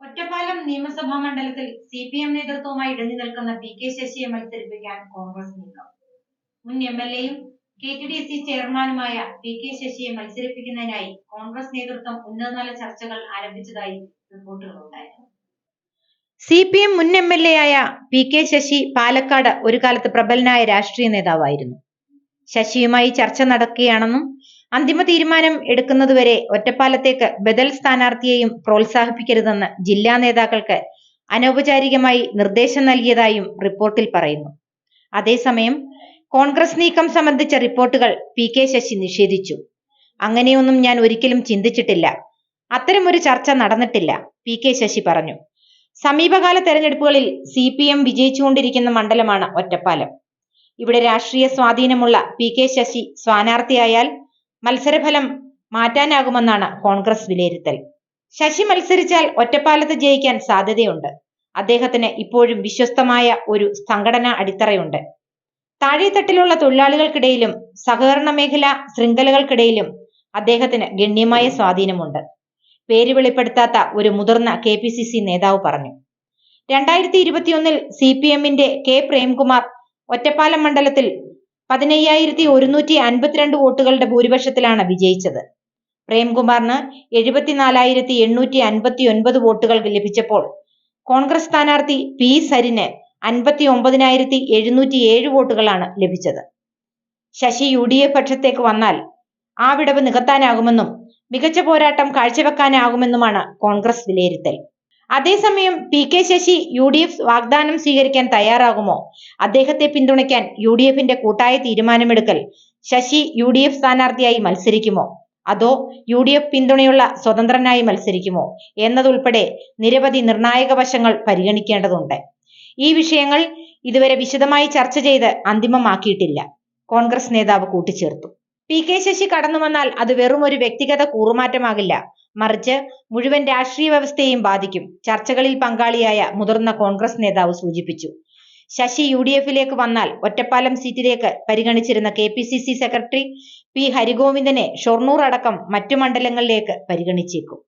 ഒറ്റപ്പാലം നിയമസഭാ മണ്ഡലത്തിൽ C P M നേതൃത്വവുമായി ഇടഞ്ഞു നിൽക്കുന്ന പി കെ ശശിയെ മത്സരിപ്പിക്കാൻ കോൺഗ്രസ് നീക്കം. മുൻ എം എൽ എയും കെ ടി ഡി സി ചെയർമാനുമായ പി കെ ശശിയെ മത്സരിപ്പിക്കുന്നതിനായി കോൺഗ്രസ് നേതൃത്വം ഉന്നതതല ചർച്ചകൾ ആരംഭിച്ചതായി റിപ്പോർട്ടുകളുണ്ടായിരുന്നു സി പി എം മുൻ എം എൽ എ ആയ പി കെ ശശി പാലക്കാട് ഒരു കാലത്ത് പ്രബലനായ രാഷ്ട്രീയ നേതാവായിരുന്നു. ശശിയുമായി ചർച്ച നടക്കുകയാണെന്നും അന്തിമ തീരുമാനം എടുക്കുന്നതുവരെ ഒറ്റപ്പാലത്തേക്ക് ബദൽ സ്ഥാനാർത്ഥിയെയും പ്രോത്സാഹിപ്പിക്കരുതെന്ന് ജില്ലാ നേതാക്കൾക്ക് അനൗപചാരികമായി നിർദ്ദേശം നൽകിയതായും റിപ്പോർട്ടിൽ പറയുന്നു. അതേസമയം കോൺഗ്രസ് നീക്കം സംബന്ധിച്ച റിപ്പോർട്ടുകൾ പി കെ ശശി നിഷേധിച്ചു. അങ്ങനെയൊന്നും ഞാൻ ഒരിക്കലും ചിന്തിച്ചിട്ടില്ല. അത്തരമൊരു ചർച്ച നടന്നിട്ടില്ല പി കെ ശശി പറഞ്ഞു. സമീപകാല തെരഞ്ഞെടുപ്പുകളിൽ സി പി എം വിജയിച്ചുകൊണ്ടിരിക്കുന്ന മണ്ഡലമാണ് ഒറ്റപ്പാലം. ഇവിടെ രാഷ്ട്രീയ സ്വാധീനമുള്ള പി കെ ശശി സ്ഥാനാർത്ഥിയായാൽ മത്സരഫലം മാറ്റാനാകുമെന്നാണ് കോൺഗ്രസ് വിലയിരുത്തൽ. ശശി മത്സരിച്ചാൽ ഒറ്റപ്പാലത്ത് ജയിക്കാൻ സാധ്യതയുണ്ട്. അദ്ദേഹത്തിന് ഇപ്പോഴും വിശ്വസ്തമായ ഒരു സംഘടനാ അടിത്തറയുണ്ട്. താഴെത്തട്ടിലുള്ള തൊഴിലാളികൾക്കിടയിലും സഹകരണ മേഖല ശൃംഖലകൾക്കിടയിലും അദ്ദേഹത്തിന് ഗണ്യമായ സ്വാധീനമുണ്ട്. പേര് വെളിപ്പെടുത്താത്ത ഒരു മുതിർന്ന കെ പി സി സി നേതാവ് പറഞ്ഞു. രണ്ടായിരത്തി ഇരുപത്തിയൊന്നിൽ സി പി എമ്മിന്റെ കെ പ്രേംകുമാർ ഒറ്റപ്പാലം മണ്ഡലത്തിൽ പതിനയ്യായിരത്തി ഒരുന്നൂറ്റി അൻപത്തിരണ്ട് വോട്ടുകളുടെ ഭൂരിപക്ഷത്തിലാണ് വിജയിച്ചത്. പ്രേംകുമാറിന് എഴുപത്തിനാലായിരത്തി എണ്ണൂറ്റി അൻപത്തി ഒൻപത് വോട്ടുകൾ ലഭിച്ചപ്പോൾ കോൺഗ്രസ് സ്ഥാനാർത്ഥി പി സരിന് അൻപത്തി ഒമ്പതിനായിരത്തി എഴുന്നൂറ്റി ഏഴ് വോട്ടുകളാണ് ലഭിച്ചത്. ശശി യു ഡി എഫ് പക്ഷത്തേക്ക് വന്നാൽ ആ വിടവ് നികത്താനാകുമെന്നും മികച്ച പോരാട്ടം കാഴ്ചവെക്കാനാകുമെന്നുമാണ് കോൺഗ്രസ് വിലയിരുത്തൽ. അതേസമയം P K Sasi U D F വാഗ്ദാനം സ്വീകരിക്കാൻ തയ്യാറാകുമോ? അദ്ദേഹത്തെ പിന്തുണയ്ക്കാൻ യു ഡി എഫിന്റെ കൂട്ടായ തീരുമാനമെടുക്കൽ ശശി യു ഡി എഫ് സ്ഥാനാർത്ഥിയായി മത്സരിക്കുമോ? അതോ യു ഡി എഫ് പിന്തുണയുള്ള സ്വതന്ത്രനായി മത്സരിക്കുമോ? എന്നതുൾപ്പെടെ നിരവധി നിർണായക വശങ്ങൾ പരിഗണിക്കേണ്ടതുണ്ട്. ഈ വിഷയങ്ങൾ ഇതുവരെ വിശദമായി ചർച്ച ചെയ്ത് അന്തിമമാക്കിയിട്ടില്ല. കോൺഗ്രസ് നേതാവ് കൂട്ടിച്ചേർത്തു. പി കെ ശശി കടന്നു വന്നാൽ അത് വെറും ഒരു വ്യക്തിഗത കൂറുമാറ്റമാകില്ല. മറിച്ച് മുഴുവൻ രാഷ്ട്രീയ വ്യവസ്ഥയെയും ബാധിക്കും. ചർച്ചകളിൽ പങ്കാളിയായ മുതിർന്ന കോൺഗ്രസ് നേതാവ് സൂചിപ്പിച്ചു. ശശി യു ഡി എഫിലേക്ക് വന്നാൽ ഒറ്റപ്പാലം സീറ്റിലേക്ക് പരിഗണിച്ചിരുന്ന K P C C secretary P ഹരിഗോവിന്ദനെ Shoranur അടക്കം മറ്റു മണ്ഡലങ്ങളിലേക്ക് പരിഗണിച്ചേക്കും.